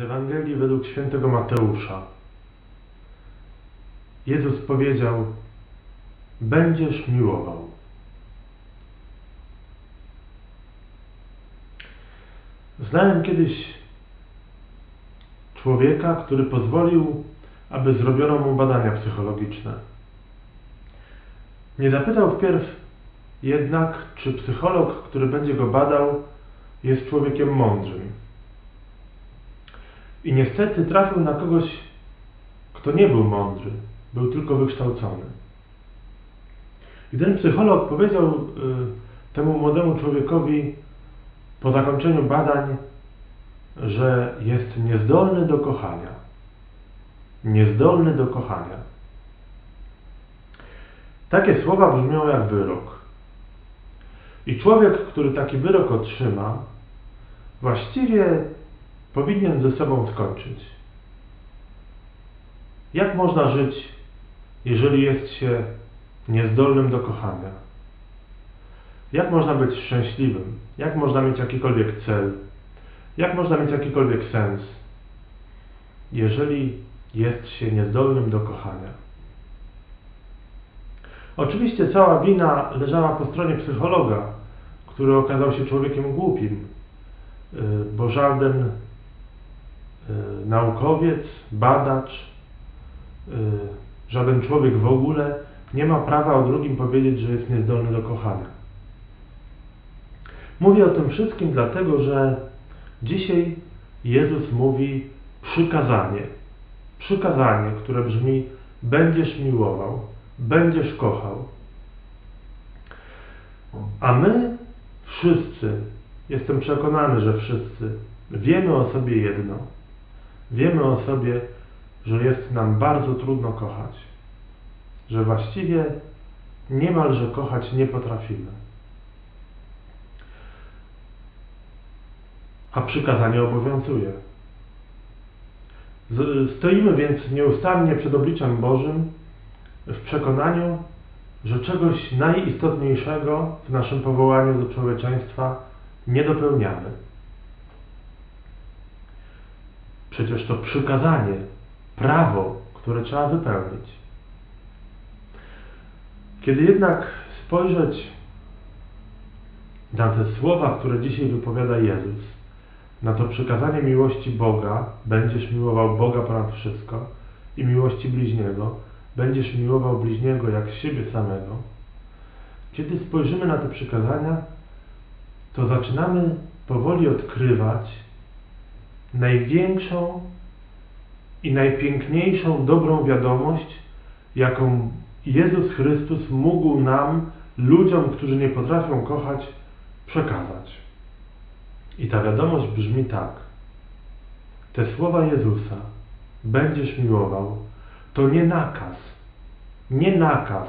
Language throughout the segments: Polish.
Ewangelii według świętego Mateusza. Jezus powiedział: Będziesz miłował. Znałem kiedyś człowieka, który pozwolił, aby zrobiono mu badania psychologiczne. Nie zapytał wpierw jednak, czy psycholog, który będzie go badał, jest człowiekiem mądrym. I niestety trafił na kogoś, kto nie był mądry, był tylko wykształcony. I ten psycholog powiedział y, temu młodemu człowiekowi po zakończeniu badań, że jest niezdolny do kochania. Niezdolny do kochania. Takie słowa brzmią jak wyrok. I człowiek, który taki wyrok otrzyma, właściwie powinien ze sobą skończyć. Jak można żyć, jeżeli jest się niezdolnym do kochania? Jak można być szczęśliwym? Jak można mieć jakikolwiek cel? Jak można mieć jakikolwiek sens, jeżeli jest się niezdolnym do kochania? Oczywiście cała wina leżała po stronie psychologa, który okazał się człowiekiem głupim, y, bo żaden naukowiec, badacz, y, żaden człowiek w ogóle nie ma prawa o drugim powiedzieć, że jest niezdolny do kochania. Mówię o tym wszystkim dlatego, że dzisiaj Jezus mówi przykazanie. Przykazanie, które brzmi: Będziesz miłował, będziesz kochał. A my wszyscy, jestem przekonany, że wszyscy, wiemy o sobie jedno. Wiemy o sobie, że jest nam bardzo trudno kochać. Że właściwie niemalże kochać nie potrafimy. A przykazanie obowiązuje. Stoimy więc nieustannie przed obliczem Bożym w przekonaniu, że czegoś najistotniejszego w naszym powołaniu do człowieczeństwa nie dopełniamy. Przecież to przykazanie, prawo, które trzeba wypełnić. Kiedy jednak spojrzeć na te słowa, które dzisiaj wypowiada Jezus, na to przykazanie miłości Boga, będziesz miłował Boga ponad wszystko i miłości bliźniego, będziesz miłował bliźniego jak siebie samego. Kiedy spojrzymy na te przykazania, to zaczynamy powoli odkrywać największą i najpiękniejszą dobrą wiadomość, jaką Jezus Chrystus mógł nam, ludziom, którzy nie potrafią kochać, przekazać. I ta wiadomość brzmi tak. Te słowa Jezusa, będziesz miłował, to nie nakaz, nie nakaz,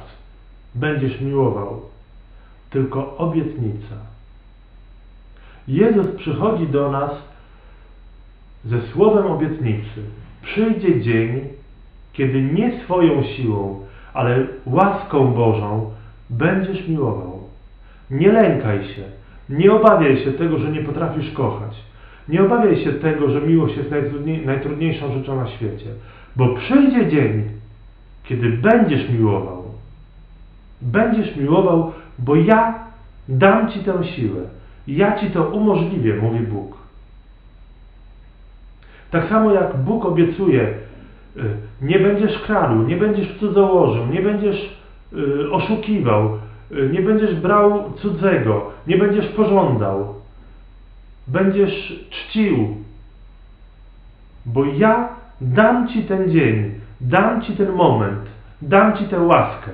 będziesz miłował, tylko obietnica. Jezus przychodzi do nas ze słowem obietnicy. Przyjdzie dzień, kiedy nie swoją siłą, ale łaską Bożą będziesz miłował. Nie lękaj się, nie obawiaj się tego, że nie potrafisz kochać. Nie obawiaj się tego, że miłość jest najtrudniejszą rzeczą na świecie. Bo przyjdzie dzień, kiedy będziesz miłował. Będziesz miłował, bo ja dam Ci tę siłę. Ja Ci to umożliwię, mówi Bóg. Tak samo jak Bóg obiecuje, y, nie będziesz kradł, nie będziesz cudzołożył, nie będziesz y, oszukiwał, y, nie będziesz brał cudzego, nie będziesz pożądał, będziesz czcił, bo ja dam Ci ten dzień, dam Ci ten moment, dam Ci tę łaskę.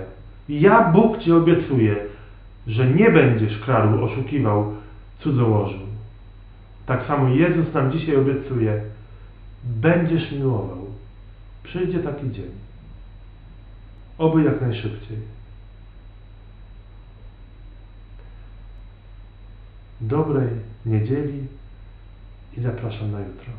Ja, Bóg Ci obiecuję, że nie będziesz kradł, oszukiwał, cudzołożył. Tak samo Jezus nam dzisiaj obiecuje, będziesz miłował. Przyjdzie taki dzień. Oby jak najszybciej. Dobrej niedzieli i zapraszam na jutro.